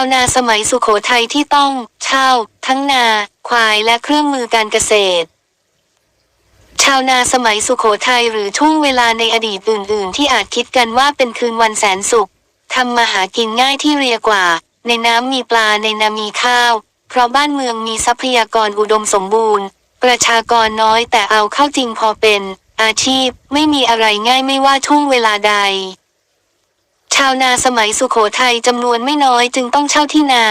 าวนาสมัยสุโขทัยที่ต้องเช่าทั้งนา ควายและเครื่องมือการเกษตร ชาวนาสมัยสุโขทัยหรือช่วงเวลาในอดีตอื่น ๆ ที่อาจคิดกันว่าเป็นคืนวันแสนสุขทำมาหากินง่ายที่เรียกว่า ในน้ำมีปลาในนามีข้าว เพราะบ้านเมืองมีทรัพยากรอุดมสมบูรณ์ ประชากรน้อยแต่เอาเข้าจริงพอเป็น อาชีพไม่มีอะไรง่ายไม่ว่าช่วงเวลาใดาวนาสมัยสุโขทัยจำนวนไม่น้อยจึงต้องเช่าที่นา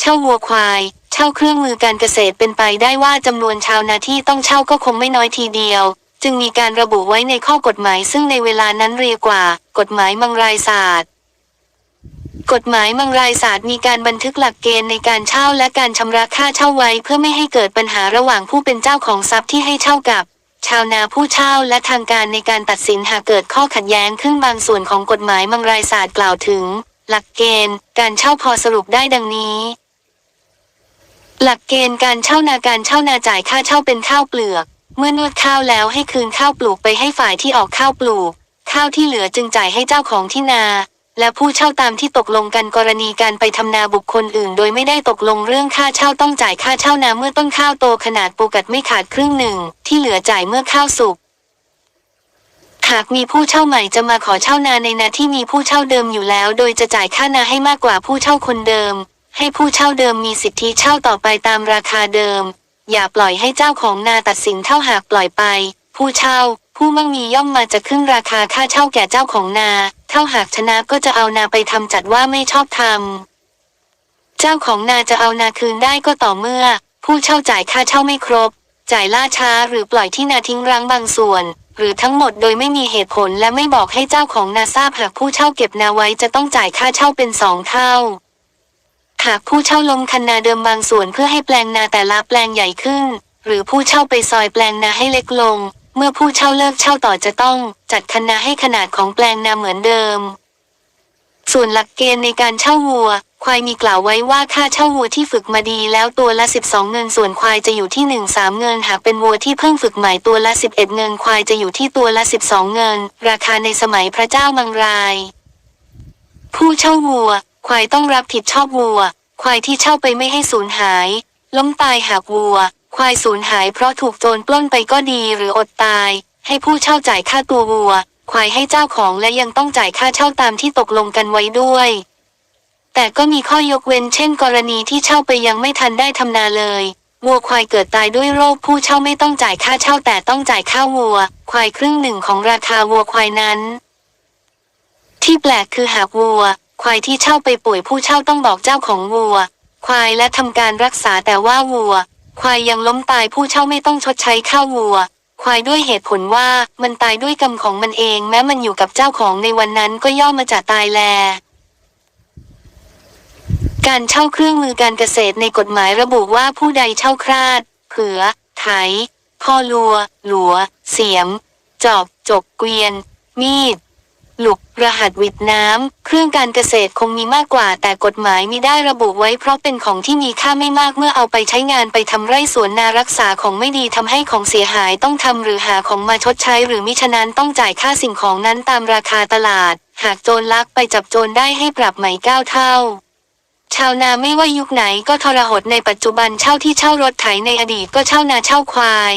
เช่าวัวควาย เช่าเครื่องมือการเกษตรเป็นไปได้ว่าจำนวนชาวนาที่ต้องเช่าก็คงไม่น้อยทีเดียว จึงมีการระบุไว้ในข้อกฎหมาย ซึ่งในเวลานั้นเรียกว่า กฎหมายมังรายศาสตร์กฎหมายมังรายศาสตร์มีการบันทึกหลักเกณฑ์ในการเช่าและการชำระค่าเช่าไว้ เพื่อไม่ให้เกิดปัญหาระหว่างผู้เป็นเจ้าของทรัพย์ที่ให้เช่ากับ ชาวนาผู้เช่าและทางการในการตัดสินหากเกิดข้อขัดแย้งขึ้นบางส่วนของกฎหมายมังรายศาสตร์กล่าวถึง หลักเกณฑ์ การเช่าพอสรุปได้ดังนี้ หลักเกณฑ์การเช่านาการเช่านาจ่ายค่าเช่าเป็นข้าวเปลือก เมื่อนวดข้าวแล้วให้คืนข้าวปลูกไปให้ฝ่ายที่ออกข้าวปลูก ข้าวที่เหลือจึงจ่ายให้เจ้าของที่นา และผู้เช่าตามที่ตกลงกันกรณีการไปทำนาบุคคลอื่น โดยไม่ได้ตกลงเรื่องค่าเช่าต้องจ่ายค่าเช่านาเมื่อต้นข้าวโตขนาดปูกัดไม่ขาดครึ่งหนึ่ง ที่เหลือจ่ายเมื่อข้าวสุกหากมีผู้เช่าใหม่จะมาขอเช่านาในนาที่มีผู้เช่าเดิมอยู่แล้ว โดยจะจ่ายค่านาให้มากกว่าผู้เช่าคนเดิม ให้ผู้เช่าเดิมมีสิทธิเช่าต่อไปตามราคาเดิม อย่าปล่อยให้เจ้าของนาตัดสินเท่าหากปล่อยไป ผู้เช่า ผู้มั่งมีย่อมมาจะขึ้นราคาค่าเช่าแก่เจ้าของนา เท่าหากชนะก็จะเอานาไปทำจัดว่าไม่ชอบธรรมเจ้าของนาจะเอานาคืนได้ก็ต่อเมื่อ ผู้เช่าจ่ายค่าเช่าไม่ครบ จ่ายล่าช้าหรือปล่อยที่นาทิ้งร้างบางส่วน หรือทั้งหมดโดยไม่มีเหตุผลและไม่บอกให้เจ้าของนาทราบหากผู้เช่าเก็บนาไว้จะต้องจ่ายค่าเช่าเป็นสองเท่าหากผู้เช่าลงคันนาเดิมบางส่วนเพื่อให้แปลงนาแต่ละแปลงใหญ่ขึ้น หรือผู้เช่าไปซอยแปลงนาให้เล็กลง เมื่อผู้เช่าเลิกเช่าต่อจะต้องจัดคันนาให้ขนาดของแปลงนาเหมือนเดิม ส่วนหลักเกณฑ์ในการเช่าวัว ควายมีกล่าวไว้ว่าค่าเช่าวัวที่ฝึกมาดีแล้วตัวละ 12 เงิน ส่วนควายจะอยู่ที่ 1 3 เงิน หากเป็นวัวที่เพิ่งฝึกใหม่ตัวละ 11 เงิน ควายจะอยู่ที่ตัวละ 12 เงิน ราคาในสมัยพระเจ้ามังราย ผู้เช่าวัว ควายต้องรับผิดชอบวัว ควายที่เช่าไปไม่ให้สูญหาย ล้มตายหากวัว ควายสูญหายเพราะถูกโจรปล้นไปก็ดีหรืออดตาย ให้ผู้เช่าจ่ายค่าตัววัว ควายให้เจ้าของและยังต้องจ่ายค่าเช่าตามที่ตกลงกันไว้ด้วย แต่ก็มีข้อยกเว้นเช่น กรณีที่เช่าไปยังไม่ทันได้ทำนาเลยวัวควายเกิดตายด้วยโรคผู้เช่าไม่ต้องจ่ายค่าเช่าแต่ต้องจ่ายค่าวัว ควายครึ่งหนึ่งของราคาวัวควายนั้น ที่แปลกคือหากวัว ควายที่เช่าไปป่วยผู้เช่าต้องบอกเจ้าของวัว ควายและทำการรักษาแต่ว่าวัว ควายยังล้มตายผู้เช่าไม่ต้องชดใช้ค่าวัว ควายด้วยเหตุผลว่ามันตายด้วยกรรมของมันเอง แม้มันอยู่กับเจ้าของในวันนั้นก็ย่อมมาจากตายแล การเช่าเครื่องมือการเกษตรในกฎหมายระบุว่าผู้ใดเช่าคราด เผือ ไถพ่อลัว หลัว เสียม จอบ จกเกวียน มีด หลุกรหัสวิดน้ำ เครื่องการเกษตรคงมีมากกว่า แต่กฎหมายมิได้ระบุไว้เพราะเป็นของที่มีค่าไม่มากเมื่อเอาไปใช้งานไปทำไร่สวนนารักษาของไม่ดีทำให้ของเสียหายต้องทำหรือหาของมาชดใช้ หรือมิฉะนั้นต้องจ่ายค่าสิ่งของนั้นตามราคาตลาด หากโจรลักไปจับโจรได้ให้ปรับใหม่เก้าเท่าชาวนาไม่ว่ายุคไหนก็ทรหดในปัจจุบันเช่าที่เช่ารถไถในอดีตก็เช่านาเช่าควาย